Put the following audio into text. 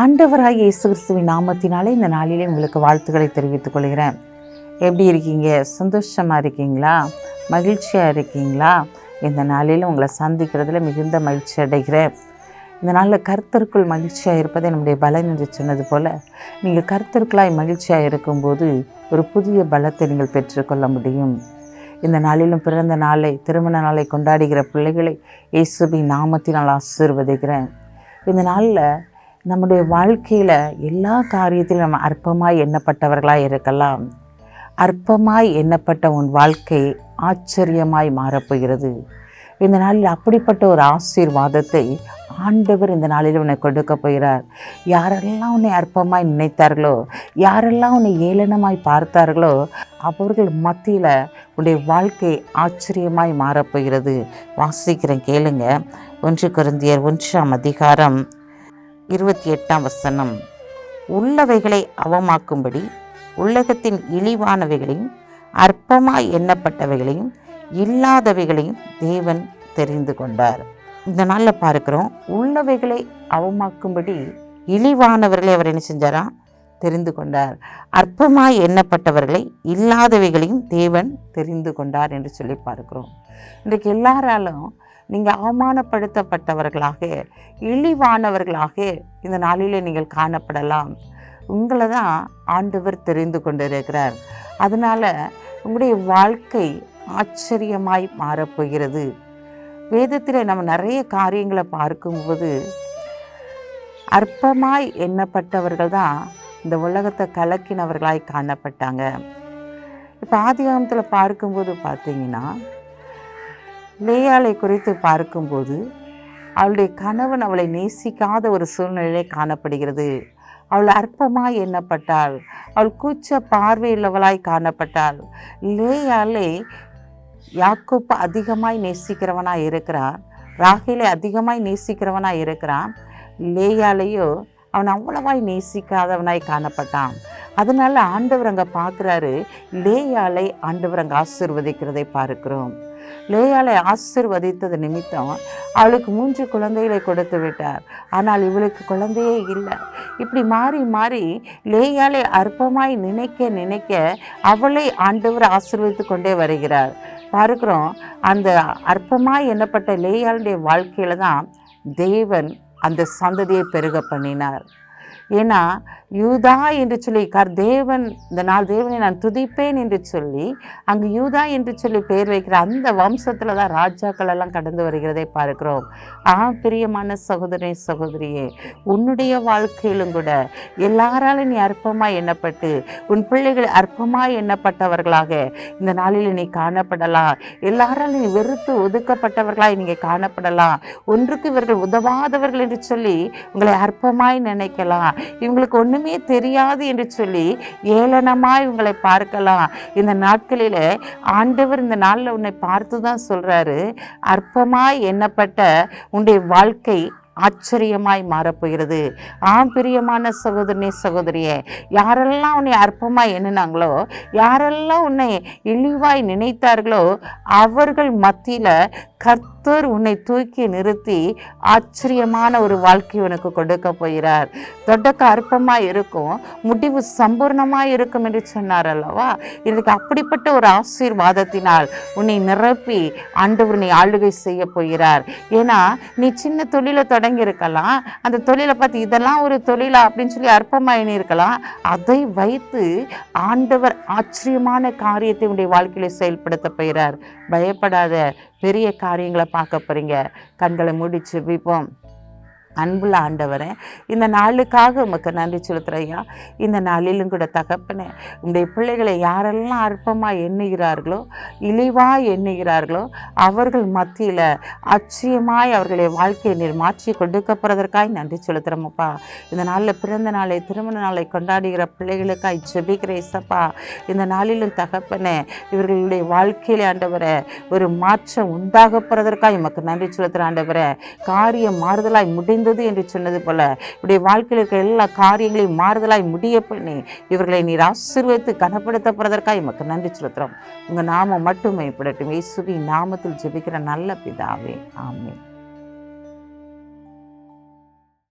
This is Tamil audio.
ஆண்டவராக இயேசு கிறிஸ்துவின் நாமத்தினாலே இந்த நாளிலே உங்களுக்கு வாழ்த்துக்களை தெரிவித்துக் கொள்கிறேன். எப்படி இருக்கீங்க? சந்தோஷமாக இருக்கீங்களா? மகிழ்ச்சியாக இருக்கீங்களா? இந்த நாளில் உங்களை சந்திக்கிறதுல மிகுந்த மகிழ்ச்சி அடைகிறேன். இந்த நாளில் கருத்தருக்குள் மகிழ்ச்சியாக இருப்பதை நம்முடைய பலன் என்று சொன்னது போல் நீங்கள் கருத்தருக்களாய் மகிழ்ச்சியாக இருக்கும்போது ஒரு புதிய பலத்தை நீங்கள் பெற்றுக்கொள்ள முடியும். இந்த நாளிலும் பிறந்த நாளை திருமண நாளை கொண்டாடுகிற பிள்ளைகளை இயேசுபி நாமத்தினால் ஆசீர்வதிக்கிறேன். இந்த நாளில் நம்முடைய வாழ்க்கையில் எல்லா காரியத்திலும் நம்ம அற்பமாய் எண்ணப்பட்டவர்களாக இருக்கலாம். அற்பமாய் எண்ணப்பட்ட உன் வாழ்க்கை ஆச்சரியமாய் மாறப்போகிறது இந்த நாளில் அப்படிப்பட்ட ஒரு ஆசீர்வாதத்தை ஆண்டவர் இந்த நாளில் உன்னை கொடுக்க போகிறார். யாரெல்லாம் உன்னை அற்பமாய் நினைத்தார்களோ யாரெல்லாம் உன்னை ஏளனமாய் பார்த்தார்களோ அவர்கள் மத்தியில் உன்னுடைய வாழ்க்கை ஆச்சரியமாய் மாறப்போகிறது வாசிக்கிறேன் கேளுங்க. ஒன்று குருந்தியர் ஒன்றாம் அதிகாரம் இருபத்தி எட்டாம் வசனம். உள்ளவைகளை அவமாக்கும்படி உலகத்தின் இழிவானவைகளையும் அற்பமாய் எண்ணப்பட்டவைகளையும் இல்லாதவைகளையும் தேவன் தெரிந்து கொண்டார். இந்த நாளில் பார்க்கிறோம் உள்ளவைகளை அவமாக்கும்படி இழிவானவர்களை அவர் என்ன செஞ்சாரா? தெரிந்து கொண்டார். அற்பமாய் எண்ணப்பட்டவர்களை இல்லாதவைகளையும் தேவன் தெரிந்து கொண்டார் என்று சொல்லி பார்க்கிறோம். இன்றைக்கு எல்லாராலும் நீங்கள் அவமானப்படுத்தப்பட்டவர்களாக இழிவானவர்களாக இந்த நாளிலே நீங்கள் காணப்படலாம். உங்களை தான் ஆண்டவர் தெரிந்து கொண்டிருக்கிறார். அதனால் உங்களுடைய வாழ்க்கை ஆச்சரியமாய் மாறப்போகிறது. வேதத்தில் நம்ம நிறைய காரியங்களை பார்க்கும்போது அற்பமாய் எண்ணப்பட்டவர்கள் தான் இந்த உலகத்தை கலக்கினவர்களாய் காணப்பட்டாங்க. இப்போ ஆதிகாமத்தில் பார்க்கும்போது பார்த்தீங்கன்னா லேயாளை குறித்து பார்க்கும்போது அவளுடைய கணவன் அவளை நேசிக்காத ஒரு சூழ்நிலை காணப்படுகிறது. அவள் அற்பமாய் எண்ணப்பட்டாள். அவள் கூச்ச பார்வையுள்ளவளாய் காணப்பட்டாள். லேயாலே யாக்கோப்பு அதிகமாய் நேசிக்கிறவனாக இருக்கிறான். ராகிலை அதிகமாய் நேசிக்கிறவனாக இருக்கிறான். லேயாலையோ அவன் அவ்வளவாய் நேசிக்காதவனாய் காணப்பட்டான். அதனால ஆண்டவர் அங்கே பார்க்குறாரு லேயாலை ஆண்டவர் அங்கே ஆசிர்வதிக்கிறதை பார்க்கிறோம். லேயாலை ஆசிர்வதித்தது நிமித்தம் அவளுக்கு மூன்று குழந்தைகளை கொடுத்து விட்டார். ஆனால் இவளுக்கு குழந்தையே இல்லை. இப்படி மாறி மாறி லேயாலை அற்பமாய் நினைக்க நினைக்க அவளை ஆண்டவர் ஆசிர்வதித்து கொண்டே வருகிறார். பார்க்கிறோம் அந்த அற்பமாய் எண்ணப்பட்ட லேயாளுடைய வாழ்க்கையில தான் தேவன் அந்த சந்ததியை பெருக பண்ணினார். ஏன்னா யூதா என்று சொல்லி கர் தேவன் இந்த நாள் தேவனை நான் துதிப்பேன் என்று சொல்லி அங்கு யூதா என்று சொல்லி பெயர் வைக்கிற அந்த வம்சத்தில் தான் ராஜாக்கள் எல்லாம் கடந்து வருகிறதை பார்க்கிறோம். ஆ பிரியமான சகோதரி சகோதரியே உன்னுடைய வாழ்க்கையிலும் கூட எல்லாராலும் நீ அற்பமாக எண்ணப்பட்டு உன் பிள்ளைகள் அற்பமாய் எண்ணப்பட்டவர்களாக இந்த நாளில் நீ காணப்படலாம். எல்லாராலும் நீ வெறுத்து ஒதுக்கப்பட்டவர்களாய் நீங்கள் காணப்படலாம். ஒன்றுக்கு இவர்கள் உதவாதவர்கள் என்று சொல்லி உங்களை அற்பமாய் நினைக்கலாம். இவங்களுக்கு ஒன்றுமே தெரியாது என்று சொல்லி ஏளனமாய் இவங்களை பார்க்கலாம். இந்த நாட்களில் ஆண்டவர் இந்த நாளில் உன்னை பார்த்து தான் சொல்கிறாரு அற்பமாய் எண்ணப்பட்ட உன்னுடைய வாழ்க்கை ஆச்சரியமாய் மாறப்போகிறது ஆம் பிரியமான சகோதரனே சகோதரியே யாரெல்லாம் உன்னை அற்பமாய் எண்ணினாங்களோ யாரெல்லாம் உன்னை இழிவாய் நினைத்தார்களோ அவர்கள் மத்தியில் கர்த்தர் உன்னை தூக்கி நிறுத்தி ஆச்சரியமான ஒரு வாழ்க்கை உனக்கு கொடுக்க போகிறார். தொடக்க அற்பமாக இருக்கும். முடிவு சம்பூர்ணமாக இருக்கும் என்று சொன்னார் அல்லவா? இதுக்கு அப்படிப்பட்ட ஒரு ஆசீர்வாதத்தினால் உன்னை நிரப்பி ஆண்டவர் நீ ஆளுகை செய்ய போகிறார். ஏன்னா நீ சின்ன தொழிலை தொடங்கியிருக்கலாம் அந்த தொழிலை பார்த்து இதெல்லாம் ஒரு தொழிலா? அப்படின்னு சொல்லி அற்பமாக எண்ணியிருக்கலாம். அதை வைத்து ஆண்டவர் ஆச்சரியமான காரியத்தை உன்னுடைய வாழ்க்கையில் செயல்படுத்த போகிறார். பயப்படாத. பெரிய காரியங்களை பார்க்க போகிறீங்க கண்களை மூடி செபிப்போம் அன்புள்ள ஆண்டவரே இந்த நாளுக்காக உமக்கு நன்றி செலுத்துறையா இந்த நாளிலும் கூட தகப்பனே உங்களுடைய பிள்ளைகளை யாரெல்லாம் அற்பமாக எண்ணுகிறார்களோ இழிவாக எண்ணுகிறார்களோ அவர்கள் மத்தியில் அச்சயமாய் அவர்களுடைய வாழ்க்கையை நீர் மாற்றி கொடுக்கப்படுறதற்காய் நன்றி செலுத்துகிறோமப்பா இந்த நாளில் பிறந்த நாளை திருமண நாளை கொண்டாடுகிற பிள்ளைகளுக்காய் ஜெபிக்கிற இசப்பா. இந்த நாளிலும் தகப்பனே இவர்களுடைய வாழ்க்கையில் ஆண்டவரை ஒரு மாற்றம் உண்டாக போகிறதற்காக உமக்கு நன்றி செலுத்துகிற ஆண்டவரை. காரியம் மாறுதலாய் இருந்தது என்று சொன்னது போல இப்படி வாழ்க்கையில் இருக்கிற எல்லா காரியங்களையும் மாறுதலாய் முடிய பண்ணி இவர்களை நீர் ஆசீர்வதித்து கனப்படுத்த போகிறதற்காக உமக்கு நன்றி செலுத்துகிறோம். உங்கள் நாமம் மட்டுமே இப்படட்டும். இயேசுவின் நாமத்தில் ஜெபிக்கிற நல்ல பிதாவே. ஆமே